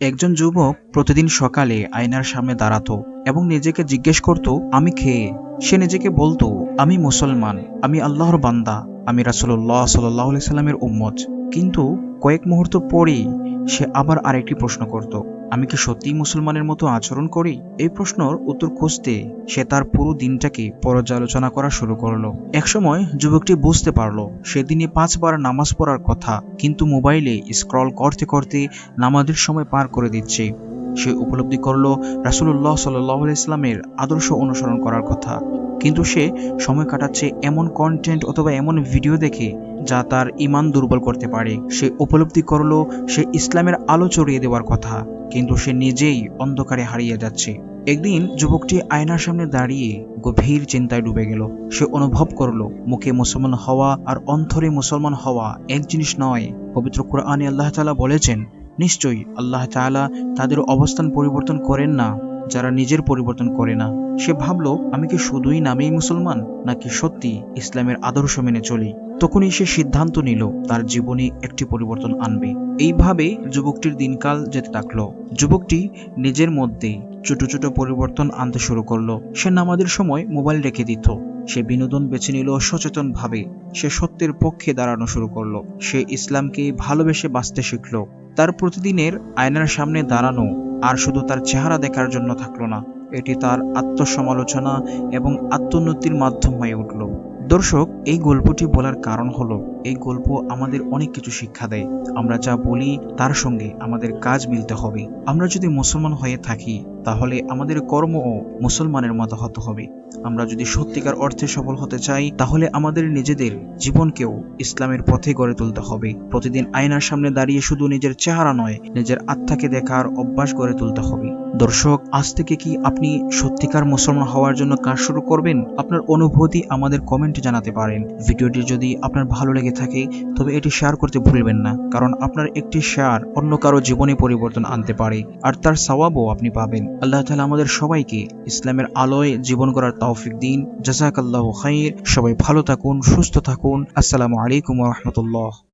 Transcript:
একজন যুবক প্রতিদিন সকালে আয়নার সামনে দাঁড়াতো এবং নিজেকে জিজ্ঞেস করত, আমি খেয়ে সে নিজেকে বলতো, আমি মুসলমান, আমি আল্লাহর বান্দা, আমি রাসুল্লাহ সাল্লাহ সাল্লামের উম্মত। কিন্তু কয়েক মুহূর্ত পরেই সে আবার আরেকটি প্রশ্ন করত, আমি কি সত্যিই মুসলমানের মতো আচরণ করি? এই প্রশ্নর উত্তর খুঁজতে সে তার পুরো দিনটাকে পর্যালোচনা করা শুরু করল। একসময় যুবকটি বুঝতে পারল, সেদিনে পাঁচবার নামাজ পড়ার কথা, কিন্তু মোবাইলে স্ক্রল করতে করতে নামাজের সময় পার করে দিচ্ছে। সে উপলব্ধি করল রাসুল্লাহ সাল্লাহ ইসলামের আদর্শ অনুসরণ করার কথা। কিন্তু সে সময় কাটাচ্ছে এমন কন্টেন্ট অথবা এমন ভিডিও দেখে যা তার ইমান দুর্বল করতে পারে। সে উপলব্ধি করল, সে ইসলামের আলো চড়িয়ে দেওয়ার কথা, কিন্তু সে নিজেই অন্ধকারে হারিয়ে যাচ্ছে। একদিন যুবকটি আয়নার সামনে দাঁড়িয়ে গভীর চিন্তায় ডুবে গেল। সে অনুভব করল, মুখে মুসলমান হওয়া আর অন্তরে মুসলমান হওয়া এক জিনিস নয়। পবিত্র কোরআনে আল্লাহ তাআলা বলেছেন, নিশ্চয়ই আল্লাহ তাআলা তাদের অবস্থান পরিবর্তন করেন না। যারা নিজের পরিবর্তন করে না। সে ভাবলো, আমি কি শুধুই নামেই মুসলমান, নাকি সত্যি ইসলামের আদর্শ মেনে চলি? তখনই সে সিদ্ধান্ত নিল, তার জীবনে একটি পরিবর্তন আনবে। এইভাবে যুবকটির দিনকাল যেতে থাকল। যুবকটি নিজের মধ্যে ছোট ছোট পরিবর্তন আনতে শুরু করল। সে নামাজের সময় মোবাইল রেখে দিত। সে বিনোদন বেছে নিল সচেতনভাবে। সে সত্যের পক্ষে দাঁড়ানো শুরু করল। সে ইসলামকে ভালোবেসে বাঁচতে শিখল। তার প্রতিদিনের আয়নার সামনে দাঁড়ানো আর শুধু তার চেহারা দেখার জন্য থাকল না, এটি তার আত্মসমালোচনা এবং আত্মোন্নতির মাধ্যম হয়ে উঠল। দর্শক, এই গল্পটি বলার কারণ হল, এই গল্প আমাদের অনেক কিছু শিক্ষা দেয়। আমরা যা বলি, তার সঙ্গে আমাদের কাজ মিলতে হবে। আমরা যদি মুসলমান হয়ে থাকি, তাহলে আমাদের কর্মও মুসলমানের মতো হতে হবে। আমরা যদি সত্যিকার অর্থে সফল হতে চাই, তাহলে আমাদের নিজেদের জীবনকেও ইসলামের পথে গড়ে তুলতে হবে। প্রতিদিন আয়নার সামনে দাঁড়িয়ে শুধু নিজের চেহারা নয়, নিজের আত্মাকে দেখার অভ্যাস গড়ে তুলতে হবে। দর্শক, আজ থেকে কি আপনি সত্যিকার মুসলমান হওয়ার জন্য কাজ শুরু করবেন? আপনার অনুভূতি আমাদের কমেন্টে জানাতে পারেন। ভিডিওটি যদি আপনার ভালো লেগে থাকে, তবে এটি শেয়ার করতে ভুলবেন না, কারণ আপনার একটি শেয়ার অন্য কারও জীবনে পরিবর্তন আনতে পারে, আর তার সওয়াবও আপনি পাবেন। আল্লাহ তাআলা আমাদের সবাইকে ইসলামের আলোয় জীবন করার তৌফিক দিন। জাজাকাল্লাহ খাইর। সবাই ভালো থাকুন সুস্থ থাকুন। আসসালামু আলাইকুম রাহমাতুল্লাহ।